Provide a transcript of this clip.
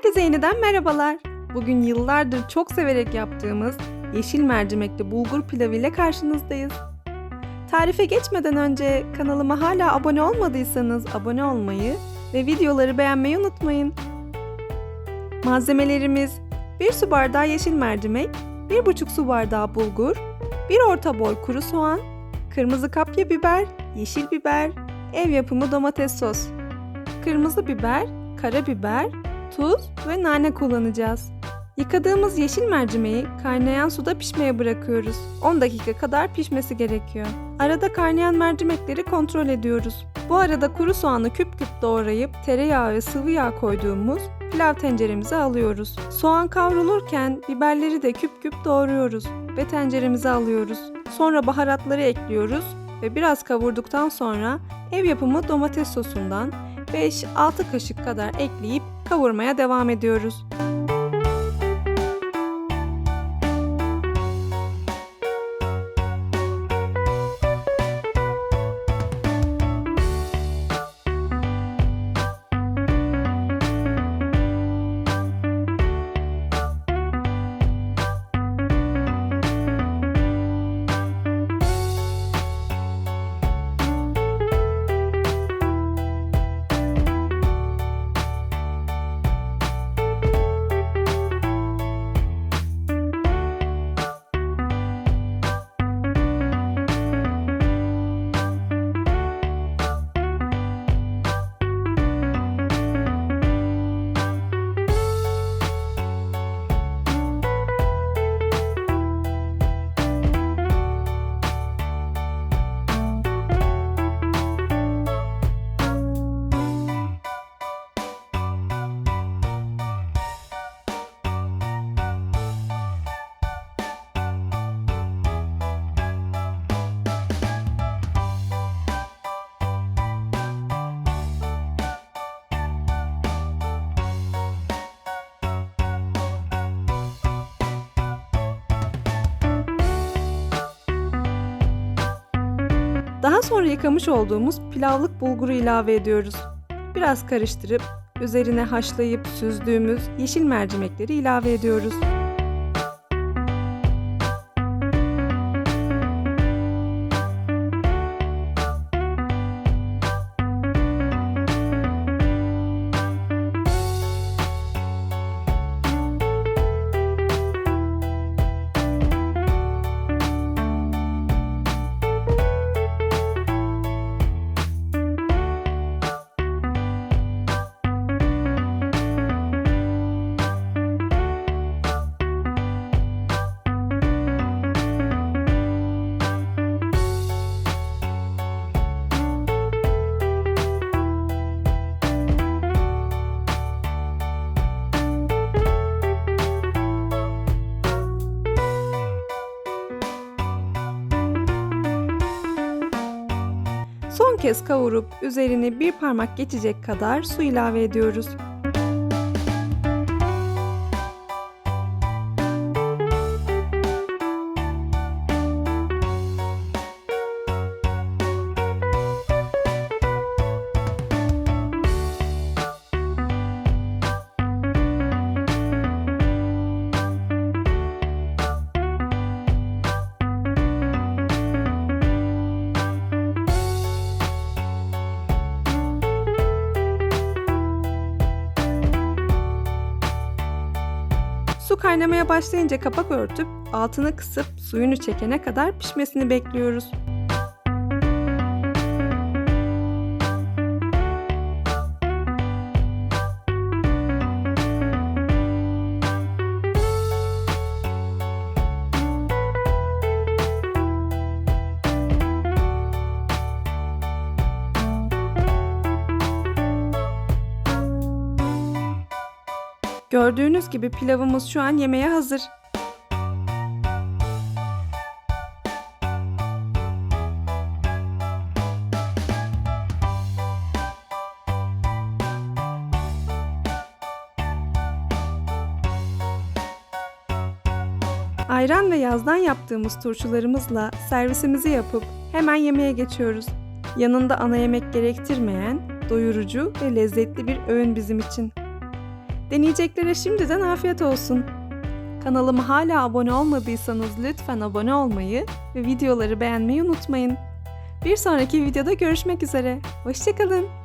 Herkese yeniden merhabalar. Bugün yıllardır çok severek yaptığımız yeşil mercimekli bulgur pilavı ile karşınızdayız. Tarife geçmeden önce kanalıma hala abone olmadıysanız abone olmayı ve videoları beğenmeyi unutmayın. Malzemelerimiz 1 su bardağı yeşil mercimek, 1,5 su bardağı bulgur, 1 orta boy kuru soğan, kırmızı kapya biber, yeşil biber, ev yapımı domates sos, kırmızı biber, karabiber, tuz ve nane kullanacağız. Yıkadığımız yeşil mercimeği kaynayan suda pişmeye bırakıyoruz. 10 dakika kadar pişmesi gerekiyor. Arada kaynayan mercimekleri kontrol ediyoruz. Bu arada kuru soğanı küp küp doğrayıp tereyağı ve sıvı yağ koyduğumuz pilav tenceremize alıyoruz. Soğan kavrulurken biberleri de küp küp doğruyoruz ve tenceremize alıyoruz. Sonra baharatları ekliyoruz ve biraz kavurduktan sonra ev yapımı domates sosundan 5-6 kaşık kadar ekleyip kavurmaya devam ediyoruz. Daha sonra yıkamış olduğumuz pilavlık bulguru ilave ediyoruz. Biraz karıştırıp üzerine haşlayıp süzdüğümüz yeşil mercimekleri ilave ediyoruz. Son kez kavurup üzerine bir parmak geçecek kadar su ilave ediyoruz. Kaynamaya başlayınca kapak örtüp altını kısıp suyunu çekene kadar pişmesini bekliyoruz. Gördüğünüz gibi pilavımız şu an yemeğe hazır. Ayran ve yazdan yaptığımız turşularımızla servisimizi yapıp hemen yemeğe geçiyoruz. Yanında ana yemek gerektirmeyen, doyurucu ve lezzetli bir öğün bizim için. Deneyeceklere şimdiden afiyet olsun. Kanalıma hala abone olmadıysanız lütfen abone olmayı ve videoları beğenmeyi unutmayın. Bir sonraki videoda görüşmek üzere. Hoşçakalın.